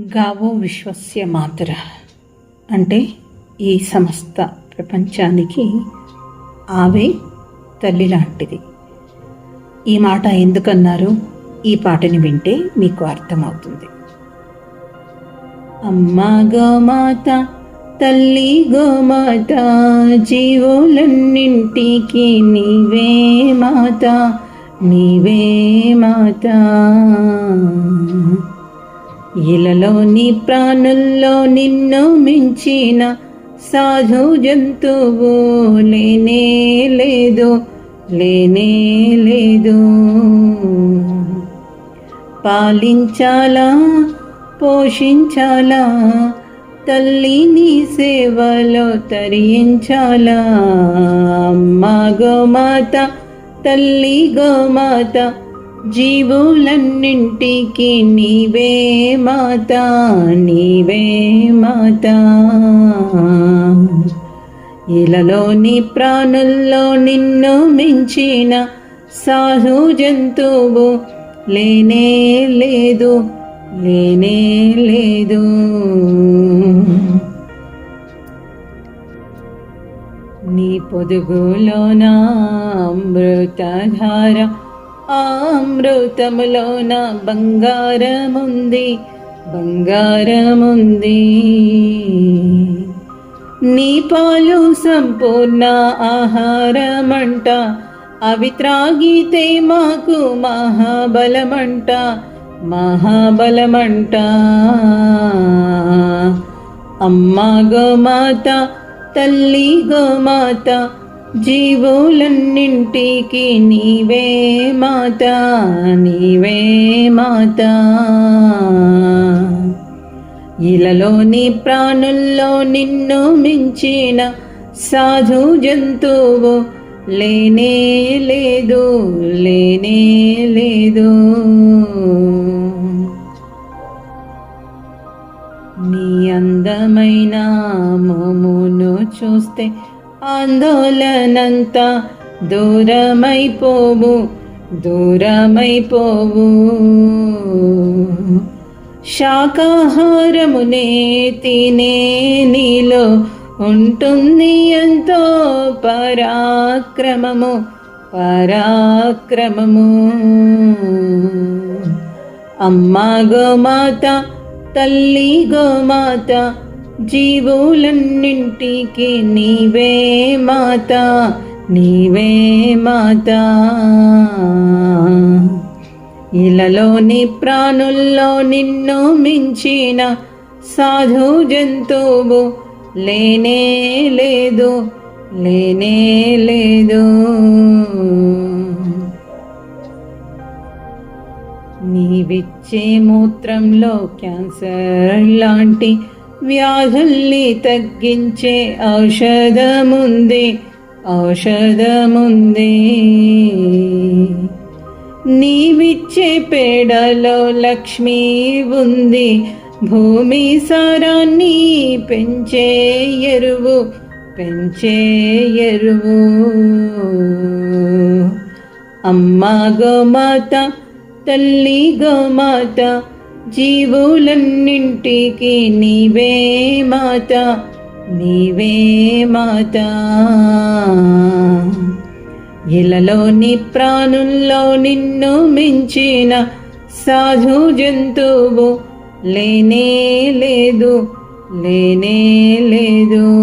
గావో విశ్వస్య మాతుర అంటే ఈ సమస్త ప్రపంచానికి ఆవే తల్లి లాంటిది. ఈ మాట ఎందుకన్నారు? ఈ పాటని వింటే మీకు అర్థమవుతుంది. అమ్మా గోమాత తల్లి గోమాత జీవులన్నింటికి నీవే మాత నీవే మాత. ఇలలోని ప్రాణుల్లో నిన్ను మించిన సాధు జంతువు లేనే లేదు లేనే లేదు. పాలించాలా పోషించాలా తల్లిని సేవలో తరించాలా? అమ్మ గోమాత తల్లి గోమాత జీవులన్నింటికి నీవే మాత నీవే మాత. ఇలలోని ప్రాణుల్లో నిన్ను మించిన సాధు జంతువు లేనే లేదు లేనే లేదు. నీ పొదుగులోనా అమృతధార అమృతములోన బంగారముంది బంగారముంది. నీ పాలు సంపూర్ణ ఆహారమంట అవి త్రాగితే మాకు మహాబలమంట మహాబలమంట. అమ్మ గోమాత తల్లి గోమాత జీవులన్నింటికి నీవే మాత నీవే మాత. ఇలలోని ప్రాణుల్లో నిన్ను మించిన సాధు జంతువు లేనే లేదు లేనే లేదు. నీ అందమైన మోమును చూస్తే ఆందోళనంతా దూరమైపోవు దూరమైపోవు. శాకాహారమునే తినే నీలో ఉంటుంది ఎంతో పరాక్రమము పరాక్రమము. అమ్మా గోమాత తల్లి గోమాత జీవులన్నింటికి నీవే మాత నీవే మాత. ఇలలోని ప్రాణుల్లో నిన్ను మించిన సాధు జంతువు లేనే లేదు లేనే లేదు. నీవిచ్చే మూత్రంలో క్యాన్సర్ లాంటి వ్యాధుల్ని తగ్గించే ఔషధముంది ఔషధముంది. నీవిచ్చే పేడలో లక్ష్మి ఉంది భూమి సారాన్ని పెంచే ఎరువు పెంచే ఎరువు. అమ్మ గోమాత తల్లి గోమాత జీవులన్నింటికి నీవే మాత నీవే మాత. ఇలలోని ప్రాణుల్లో నిన్ను మించిన సాధు జంతువు లేనే లేదు లేనే లేదు.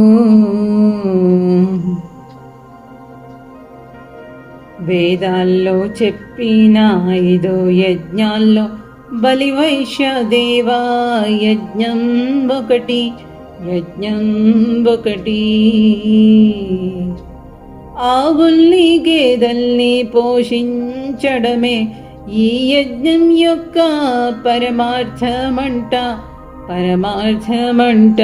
వేదాల్లో చెప్పిన ఐదో యజ్ఞాల్లో బలివైశ్య దేవా యజ్ఞం ఒకటి యజ్ఞం ఒకటి ఆవుల్ని గేదల్ని పోషించడమే ఈ యజ్ఞం యొక్క పరమార్థమంట పరమార్థమంట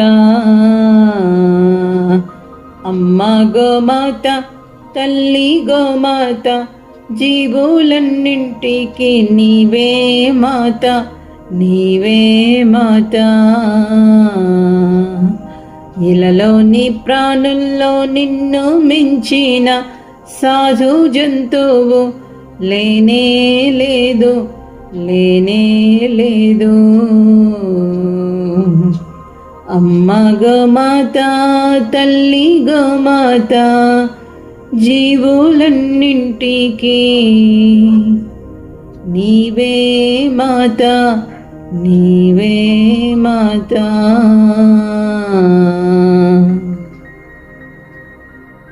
అమ్మా గోమాత తల్లి గోమాత జీవులన్నింటికి నీవే మాత నీవే మాత. ఇలలోని ప్రాణుల్లో నిన్ను మించిన సాధు జంతువు లేనే లేదు లేనే లేదు. అమ్మ గోమాత తల్లి గోమాత జీవులన్నింటికి. నీవే మాత నీవే మాత.